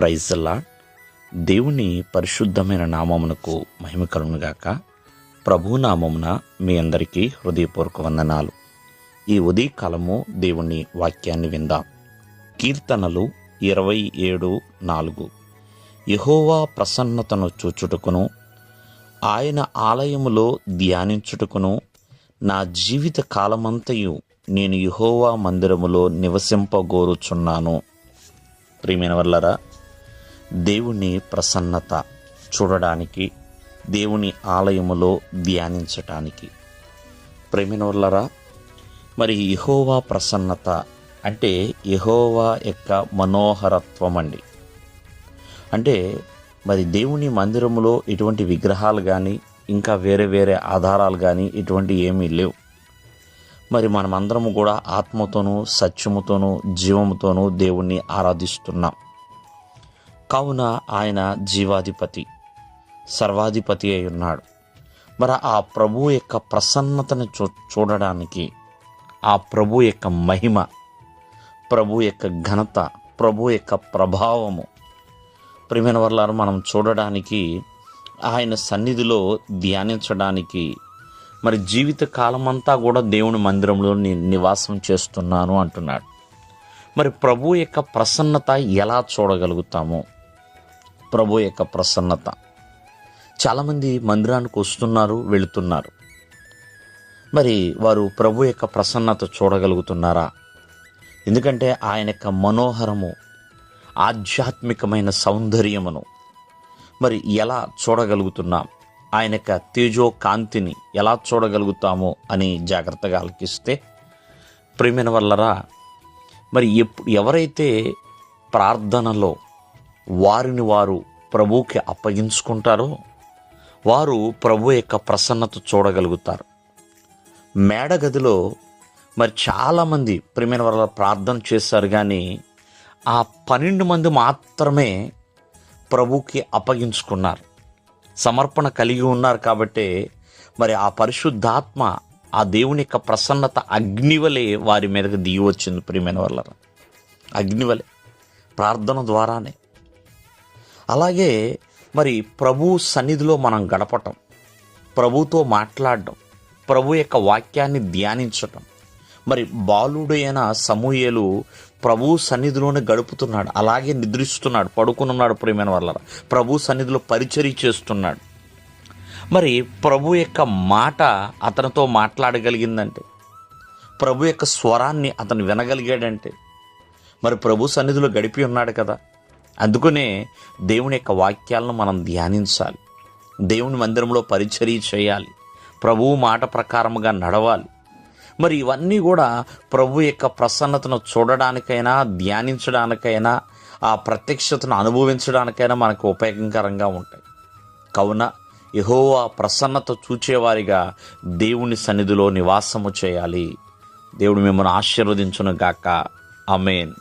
ప్రైజ్లా దేవుని పరిశుద్ధమైన నామమునకు మహిమ కలుగునుగాక ప్రభు నామమున మీ అందరికీ హృదయపూర్వక వందనాలు. ఈ ఉదయకాలము దేవుని వాక్యాన్ని విందాం. కీర్తనలు ఇరవై ఏడు నాలుగు. యహోవా ప్రసన్నతను చూచుటకును ఆయన ఆలయములో ధ్యానించుటకును నా జీవిత కాలమంతయు నేను యహోవా మందిరములో నివసింపగోరుచున్నాను. ప్రియమైన వల్లరా దేవుని ప్రసన్నత చూడడానికి దేవుని ఆలయములో ధ్యానించటానికి. ప్రేమినోర్లరా మరి యహోవా ప్రసన్నత అంటే యహోవా యొక్క మనోహరత్వం అండి అంటే మరి దేవుని మందిరములో ఇటువంటి విగ్రహాలు కానీ ఇంకా వేరే వేరే ఆధారాలు కానీ ఇటువంటి ఏమీ లేవు. మరి మనమందరము కూడా ఆత్మతోనూ సత్యముతోనూ జీవముతోనూ దేవుణ్ణి ఆరాధిస్తున్నాం. కావున ఆయన జీవాధిపతి సర్వాధిపతి అయి ఉన్నాడు. మరి ఆ ప్రభు యొక్క ప్రసన్నతను చూ చూడడానికి ఆ ప్రభు యొక్క మహిమ ప్రభు యొక్క ఘనత ప్రభు యొక్క ప్రభావము ప్రియమైన వర్లారు మనం చూడడానికి ఆయన సన్నిధిలో ధ్యానించడానికి మరి జీవిత కాలమంతా కూడా దేవుని మందిరంలో నివాసం చేస్తున్నాను అంటున్నాడు. మరి ప్రభు యొక్క ప్రసన్నత ఎలా చూడగలుగుతాము? ప్రభు యొక్క ప్రసన్నత. చాలామంది మందిరానికి వస్తున్నారు వెళుతున్నారు. మరి వారు ప్రభు యొక్క ప్రసన్నత చూడగలుగుతున్నారా? ఎందుకంటే ఆయన యొక్క మనోహరము ఆధ్యాత్మికమైన సౌందర్యమును మరి ఎలా చూడగలుగుతున్నాం? ఆయన యొక్క తేజో కాంతిని ఎలా చూడగలుగుతామో అని జాగ్రత్తగా ఆలకిస్తే ప్రేమిన వల్లరా మరి ఎప్పుడు ఎవరైతే ప్రార్థనలో వారిని వారు ప్రభువుకి అప్పగించుకుంటారో వారు ప్రభు యొక్క ప్రసన్నత చూడగలుగుతారు. మేడగదిలో మరి చాలామంది ప్రేమైన వల్ల ప్రార్థన చేశారు కానీ ఆ పన్నెండు మంది మాత్రమే ప్రభుకి అప్పగించుకున్నారు. సమర్పణ కలిగి ఉన్నారు కాబట్టి మరి ఆ పరిశుద్ధాత్మ ఆ దేవుని యొక్క ప్రసన్నత అగ్నివలే వారి మీదకి దిగి వచ్చింది ప్రియమైన వాళ్ళ అగ్నివలే. ప్రార్థన ద్వారానే. అలాగే మరి ప్రభు సన్నిధిలో మనం గడపటం ప్రభుతో మాట్లాడడం ప్రభు యొక్క వాక్యాన్ని ధ్యానించటం. మరి బాలుడైన సమూయేలు ప్రభు సన్నిధిలోనే గడుపుతున్నాడు. అలాగే నిద్రిస్తున్నాడు పడుకునున్నాడు ప్రేమైన వల్ల ప్రభు సన్నిధిలో పరిచర్య చేస్తున్నాడు. మరి ప్రభు యొక్క మాట అతనితో మాట్లాడగలిగిందంటే ప్రభు యొక్క స్వరాన్ని అతను వినగలిగాడంటే మరి ప్రభు సన్నిధిలో గడిపి ఉన్నాడు కదా. అందుకనే దేవుని యొక్క వాక్యాలను మనం ధ్యానించాలి. దేవుని మందిరంలో పరిచర్య చేయాలి. ప్రభువు మాట ప్రకారముగా నడవాలి. మరి ఇవన్నీ కూడా ప్రభు యొక్క ప్రసన్నతను చూడడానికైనా ధ్యానించడానికైనా ఆ ప్రత్యక్షతను అనుభవించడానికైనా మనకు ఉపయోగకరంగా ఉంటాయి. కావున యహోవా ప్రసన్నత చూచేవారిగా దేవుని సన్నిధిలో నివాసము చేయాలి. దేవుడు మిమ్మల్ని ఆశీర్వదించును గాక అమేన్